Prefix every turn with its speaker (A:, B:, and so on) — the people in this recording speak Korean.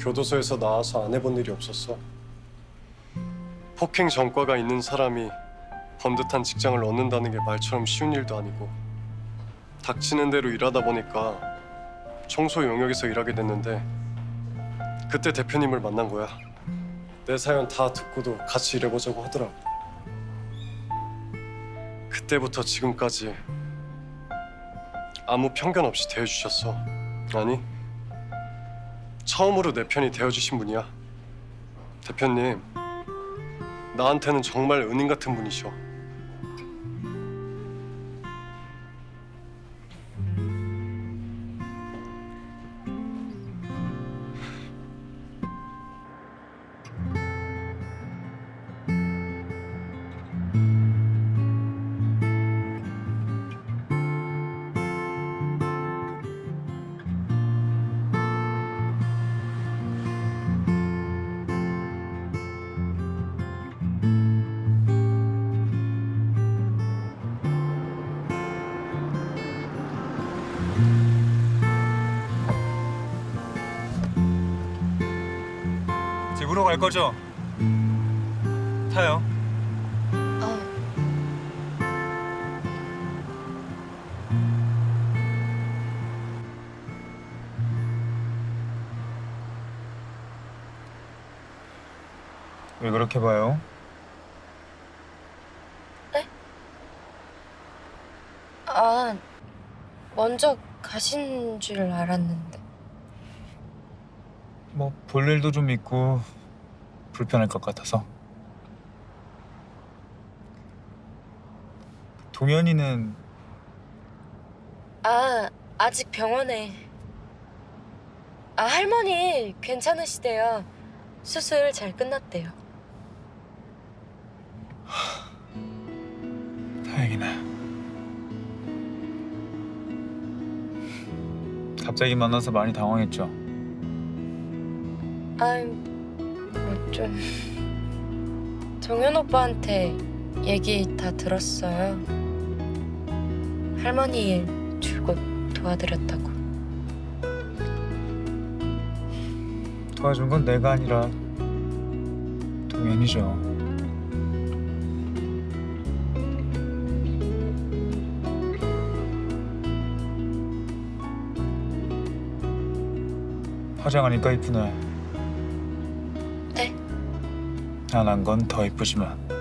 A: 교도소에서 나와서 안 해본 일이 없었어. 폭행 전과가 있는 사람이 번듯한 직장을 얻는다는 게 말처럼 쉬운 일도 아니고 닥치는 대로 일하다 보니까 청소 영역에서 일하게 됐는데 그때 대표님을 만난 거야. 내 사연 다 듣고도 같이 일해보자고 하더라고. 그때부터 지금까지 아무 편견 없이 대해주셨어. 아니, 처음으로 내 편이 되어주신 분이야. 대표님, 나한테는 정말 은인 같은 분이셔.
B: 집으로 갈 거죠? 타요.
C: 아,
B: 왜 그렇게 봐요?
C: 아, 먼저 가신 줄 알았는데.
B: 뭐 볼 일도 좀 있고 불편할 것 같아서. 동현이는
C: 아, 아직 병원에. 아, 할머니 괜찮으시대요. 수술 잘 끝났대요.
B: 다행이네. 갑자기 만나서 많이 당황했죠.
C: 뭐 좀 정현 오빠한테 얘기 다 들었어요. 할머니 일 줄곧 도와드렸다고.
B: 도와준 건 내가 아니라 동현이죠. 화장하니까 이쁘네.
C: 네?
B: 안 한 건 더 이쁘지만.